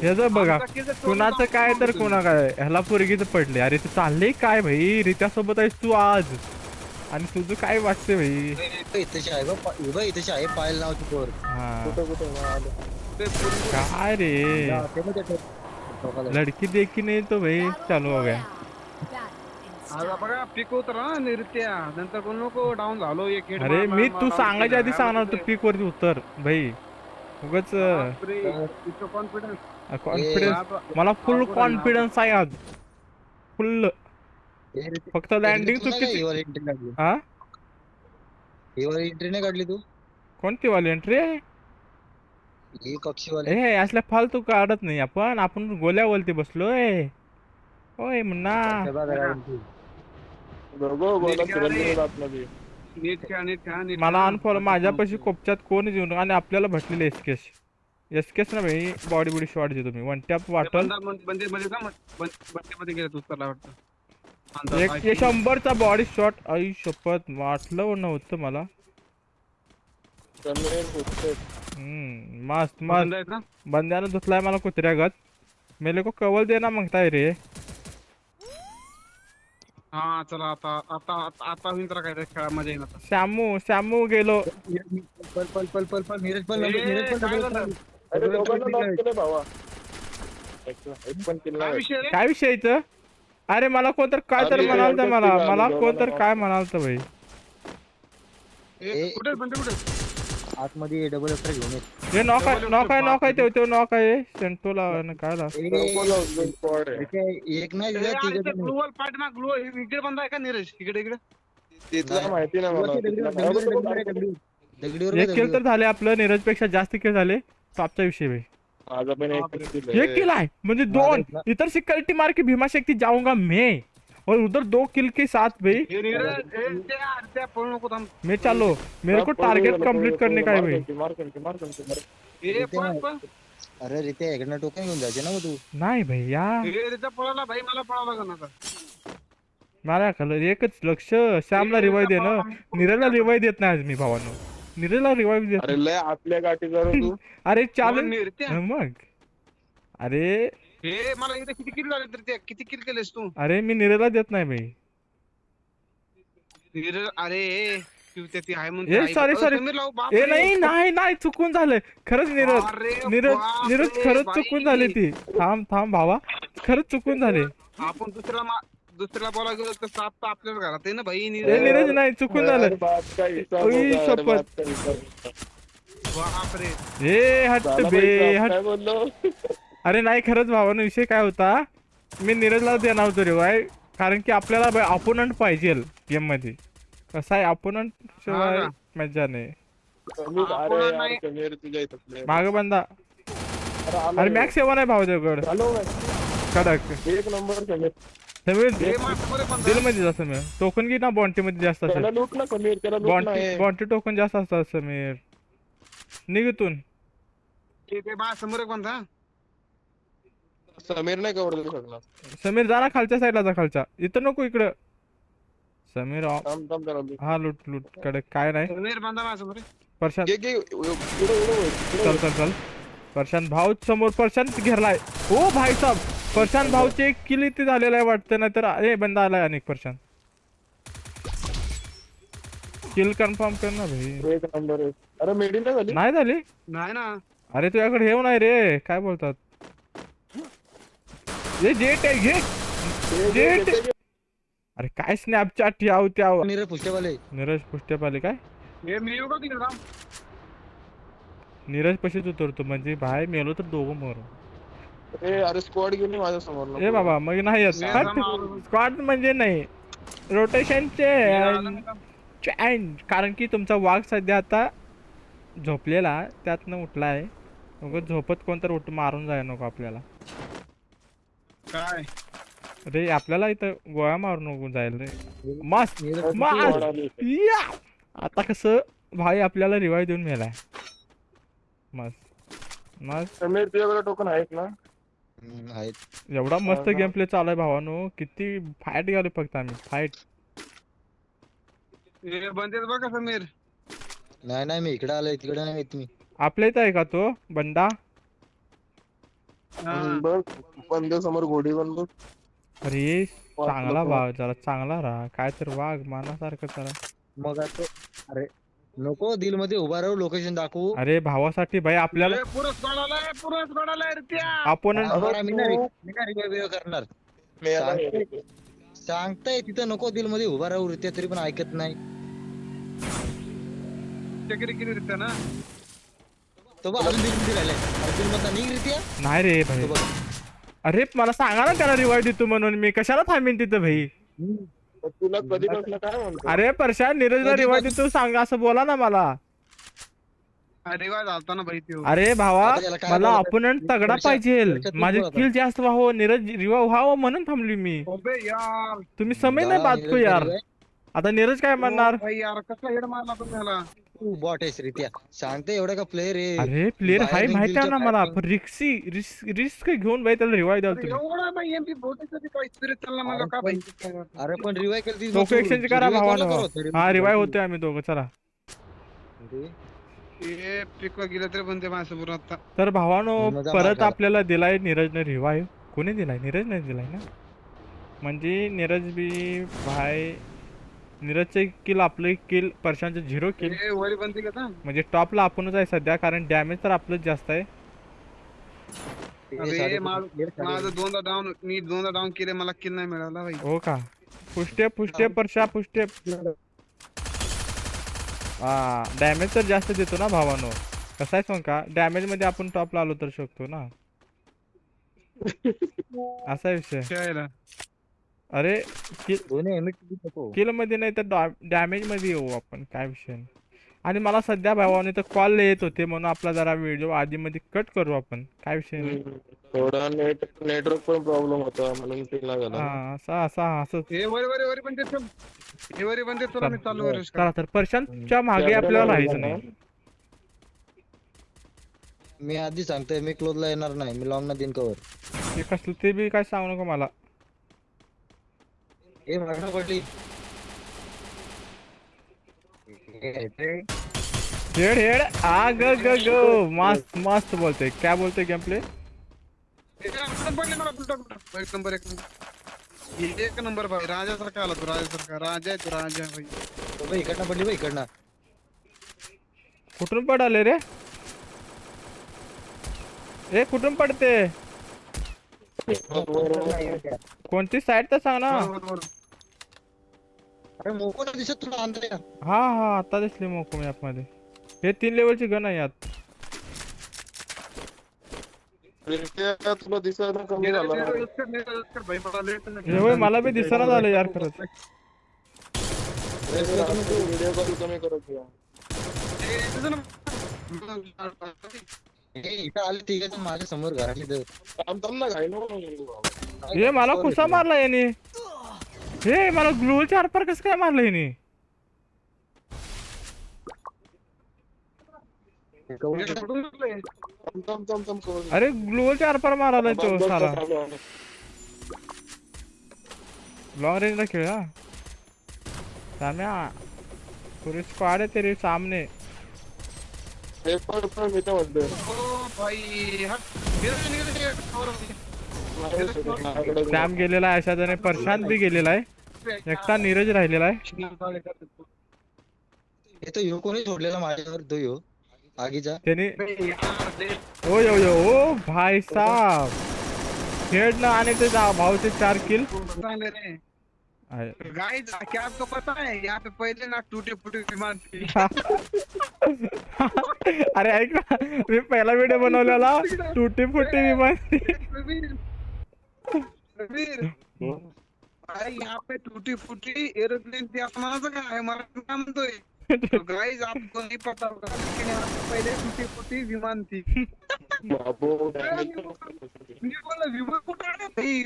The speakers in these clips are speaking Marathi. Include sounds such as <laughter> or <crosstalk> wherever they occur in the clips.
ह्याचं बघा कुणाचं काय तर. कुणा काय ह्याला पोरगीच पडले. अरे तू चालले काय भाई? रित्यासोबत आहेस तू आज. आणि तुझं काय वाटते भाई? इथेच आहे इथेच पायल पोर. हा. कुठं कुठं हा, पोरून- काय रे. लडकी देखी नाही तो भाई. चालू हो गया बघा पिक उतरा ना नृत्या. नंतर कोण नको डाऊन झालो एक अरे मी तू सांगायच्या आधी सांगणार तू पीक वरती उतर भाई. उगाच. कॉन्फिडन्स मला फुल कॉन्फिडन्स आहे आज. फुल हे फक्त हे लँडिंग तू नाही का चुकीची हिवाळी एंट्री हा? नाही काढली तू? कोणती वाली एंट्री ही पक्षीवाले ए असल्या फालतू काढत नाही आपण. आपण गोल्या बोलते बसलोय होय entry. नीट खेळा रे. नीट खेळा, नीट खेळा, नीट मला खेळा. अनफॉलो माझ्यापाशी कोपच्यात कोण येऊन आणि आपल्याला भेटलेले एसकेस एसकेस ना भाई बॉडी बिडी शॉट देतो मी वन टॅप ते वाटल बंदा बंद- बंदे मध्ये जा, बंद- बंद- बंदेमध्ये गेला तू त्याला वाटतं. अंदाज एक आहे. एक शंभरचा बॉडी शॉट आई शपथ वाटलं नव्हतं मला. हम्म मस्त मस्त. बंद आहेत ना? बंद्यानं धुतलाय मला कुत्र्यागत. मेले को कवल दे ना मागताय रे. हा चला आता आता आता- आता होईन तर काय खेळा मजा येईल आता. श्यामू श्यामू गेलो. पल पल पल पल पल नीरज पल ए, नीरज पल काय नीरज झालं? पल. अरे दोघांना knock केलं भावा. एक पण किल्ला काय आहे. विषय रे? काय विषय इथं? अरे मला कोणतर काय तर अरे, म्हणाल मला मला आलो, कोणतर काय म्हणाल तर भाई ए, कुठे बंदे कुठे आतमध्ये डबल घेऊन ये. हे नॉक आहे नॉक आहे नॉक आहे तेव तेव नॉक आहे. सेंटोला काय आहे. इथे एक नाही दिला, तिघं जण. ग्लोअल पार्ट ना ग्लो इकडे बंद आहे का नीरज? इकडे इकडे? तिथला माहिती मला. तिथला दगडीवर एक किल तर. झाले आपलं नीरजपेक्षा जास्त किल झाले. टॉपचा विषय भाई माझा पण एक आहे. एक किल है म्हणजे माझा दोन इथला- इधर से कल्टी मार के भीमा शक्ति जाऊंगा मैं. और उधर दो किल के साथ भाई। मैं चलो मेरे को टारगेट कंप्लीट करने का है भाई। अरे इकडनं टोकन घेऊन जायचे ना तू। नाही भैया। ए रिचा पळाला भाई मला पळावा लागेल आता। मला कलर एकच लक्ष श्यामला रिवाय दे ना. नीरजला रिवाय देत नाही आज मी भावानो. नीरजला रिवाय देत अरे लय आतल्या गाठी जरा तू. <laughs> अरे चाल कोण नीरत्या? मग. अरे हे मला इथे किती किल झाले तर त्या किती किल केलेस तू? अरे मी नीरजला देत नाही भाई नीरज अरे तू ती आहे म्हणते ए, आई- sorry, अ, sorry. समीर लाव, ए बापरे. नाही नाही नाही चुकून झालं खरंच नीरज अरे नीरज नीरज खरंच बाई. चुकून झाली ती. थांब थांब भावा. खरंच चुकून झाले. आपण दुसऱ्याला मा- दुसऱ्याला बोला गेलो तर साप तर आपल्याच घरात आहे ना भाई ए नीरज नीरज नाही चुकून झालं. बाप ओई, शपथ. बाप. बापरे ए हट झाला बे हट बोललो? अरे नाही खरंच भावानं विषय काय होता? मी नीरजला देणार होतो रिवाय कारण की आपल्याला अपोनंट पाहिजे गेममध्ये. कसं आहे अपोनंट शिवाय हा मजा नाही. माग बंदा. अरे रे. मॅक्स सेवन आहे भाऊ काय? कडक. एक नंबर समीर हे दिलमध्ये जास्त समीर टोकन घे ना बॉन्टी मध्ये जास्त असेल. बॉन्टी टोकन जास्त असतात समीर. निघतून समोर एक बंद. समीर नाही कवर करू शकणार समीर जा ना खालच्या साईडला जा खालच्या. इथं नको इकडं. समीर थांब थांब. हा लूट लूट. कडक काय नाही. समीर बांधा माझ्यासमोर प्रशांत. घे, घे, पुढं, पुढं वळ, पुढं चल. चल चल. प्रशांत भाऊ समोर प्रशांत घेरलाय. ओ भाई साहब प्रशांत भाऊचे एक किल इथे झालेलं आहे वाटतं नाही तर अरे बंदा आलाय अनेक प्रशांत. किल कन्फर्म कर ना भाई. एक नंबर एक. अरे मेडी नाही झाली? नाही झाली? नाही ना. अरे तुझ्याकडे हेव नाही रे. काय बोलतात? हे जेट आहे घे. जेट. अरे काय स्नॅपचॅट याव त्याव नीरज पुष्टेवाले. नीरज पुष्ट्याप आले काय? हे मी येऊ का तिकडे राम नीरज पशीच उतरतो म्हणजे भाई मेलो तर दोघं मरू. ए, अरे स्क्वॉड गेली माझ्यासमोर ए बाबा मग नाही येत. मी आता मारू. स्क्वॉट म्हणजे नाही. रोटेशनचे? चॅन. कारण की तुमचा वाघ सध्या आता झोपलेला त्यातनं उठलाय. उगाच झोपत कोणतर उठ मारून जाय नको आपल्याला. काय? रे आपल्याला इथं गोळ्या मारून जायला रे. मस्त मस्त. या! आता कसं भाई आपल्याला रिवाय देऊन मेलाय. मस्त मस्त समीर तुझ्याकडे टोकन आहेत ना? एवढा मस्त. गेम प्ले चालू आहे भावानो. किती फाईट गेलो फक्त आम्ही फाईट बंद आहेत बघा समीर. नाही नाही मी इकडे आलोय तिकडे नाही येत मी. आपल्या इथं आहे का तो? बंडा? हा. बघ घोडी अरे चांगला. वाघ जरा चांगला राहा काय तर वाघ मानासारखं जरा मग आता अरे नको दिलमध्ये उभा राहू लोकेशन दाखवू. अरे भावासाठी भाई आपल्याला आपण आम्हाला मी नाही मी नाही revive करणार. मी आता सांगतोय. सांगताय तिथं नको दिलमध्ये उभा राहू रित्या तरी पण ऐकत नाही. चक्री केली रित्या ना? तो बघ अजून दिलमध्ये राहिलाय अरे दिल मधला निघ रित्या नाही रे तो भाई. बघ. अरे मला सांगा ना त्याला रिवाईव देतो म्हणून. मी कशाला थांबेन तिथं भाई? काय म्हणतो? अरे परशा नीरजला पण- देतो सांग असं बोला ना मला. अरे वा झालता ना भाई त्यो? अरे भावा आता त्याला काय मला बोलायचं? अपोनंट तगडा परशा- पाहिजे परशा माझे बोल आता. किल जास्त व्हावं नीरज रिवाईव व्हावं म्हणून थांबली मी. अबे यार. तुम्ही समय नाही नीरज यार. आता नीरज काय म्हणणार? भाई यार कसा हेड मारला तुम्हाला तू बॉट आहेस रित्या. सांगते एवढा का प्लेअर आहे? अरे प्लेअर हाय माहिती आहे ना मला. पण रिक्सी रिस्क रिस्क घेऊन भाई त्याला रिवाईव द्याल तुम्ही. एवढा भाई एमपी बहुतेक काही स्पिरिट चालला मला का भाई अरे पण रिवाईव्ह केली डोकं एक्सचेंज करा भावानं. हा रिवाईव होते आम्ही दोघं. चला. तरी ते भावानो परत. आपल्याला दिलाय नीरजने रिवाईव कोणी दिलाय? नीरजने दिलाय ना? म्हणजे नीरज बी भाई नीरजचे किल आपलं किल परशांचे झिरो किल हे वरी बंदी का आता? म्हणजे टॉपला आपणच आहे सध्या कारण डॅमेज तर आपलंच जास्त आहे. अरे माझं माझं दोनदा डाऊन मी दोनदा डाऊन केले मला किल नाही मिळाला भाई. हो का? पुष्टे पुष्टे परशा पुष्टे. हा डॅमेज तर जास्त देतो ना भावानो. कसं आहे सांग का डॅमेजमध्ये आपण टॉपला आलो तर शकतो ना. <laughs> असा विषय. खेळायला अरे किल दोन्ही एमिट नको. किलमध्ये नाही तर डॅमेजमध्ये येऊ आपण काय विषय नाही. आणि मला सध्या भावाने तर कॉल येत होते म्हणून आपला जरा व्हिडिओ आधी मध्ये कट करू आपण काय विषय नाही. थोडा नेट नेटवर्क पण प्रॉब्लेम होता म्हणून ते हा असा असा असं. हे वरी वरी वरी पण ते हे वरी पण ते तुला मी चालू करू चला तर प्रशांतच्या मागे आपल्याला राहायचं? नाही. मी आधी सांगतोय मी क्लोजला येणार नाही मी लावून ना दिन कवर ते कसलं ते बी काय सांगू नको मला. हे हेड हेड आ ग ग ग मस्त मस्त बोलते काय बोलते गेम प्ले हे. एक नंबर एक नंबर हे एक नंबर भाई राजासारखा आला तू राजासारखा राजा आहे तू राजा भाई बाई इकडनं पडली बाई इकडनं कुठून पडाले रे ए कुठून पडते कोणती साईड तर सांग ना मोको दिसत तुला हा हा आता दिसली मोको मॅपमध्ये. हे तीन लेवलची गन आहे यात. तुला दिसायला कमी झाला. मला. हे होय बी दिसना झालं यार खरंच. व्हिडिओ कॉल कमी करत हे इथं आले माझ्यासमोर घराची दर थांब थांब ना घाई नको करू. बाबा. हे मला कुसा मारला याने? हे मला ग्लोअल चार पार कसं काय मारलं याने हे कुठून लागलंय? थांब थांब थांब थांब करू. अरे ग्लोअल चार पार मारायला बस, तो बस, साला चालू आहे. लॉन्ग रेंज ला खेळ हा साम्या पूरी स्क्वाड है तेरे सामने हे पण पण मी तर म्हणतोय. ओ भाई हट. नेरळ निघालं ते कवर होते. सॅम गेलेला आहे अशाने प्रशांत बी गेलेला आहे एकटा नीरज राहिलेला आहे. हे तो यो कोणी सोडलेला माझ्यावर? तो यो. आगीचा त्याने. ओ यो यो ओ भाई साहब. हेड ना आने ते जा- भावचे चार किल गाइस क्या आपको पता है? यहाँ पे पहले ना टूटे फूटे विमान थे. <laughs> अरे ऐक ना. मी पहिला व्हिडिओ बनवलेला. <laughs> तुटी फुटी विमान <laughs> भाई यहाँ पे टूटी फूटी एरोप्लेन थी आसमानाचं काय मराठी काय म्हणतोय तो गाइस आपको नहीं पता होगा लेकिन यहाँ पे पहले टूटी फूटी विमान थी। बाबू मी बोला विमान कुठं भाई।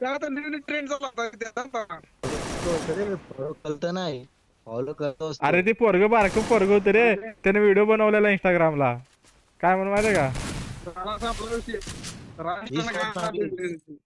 त्या आता नवीन ट्रेंड झाला होता त्याचा फॉलो करत नाही फॉलो करतो. अरे ते पोरग बारक पोरग होत रे। त्याने व्हिडिओ बनवलेला इंस्टाग्रामला काय म्हणून माहितीये का? राणा साहेब राजस्थान ही काय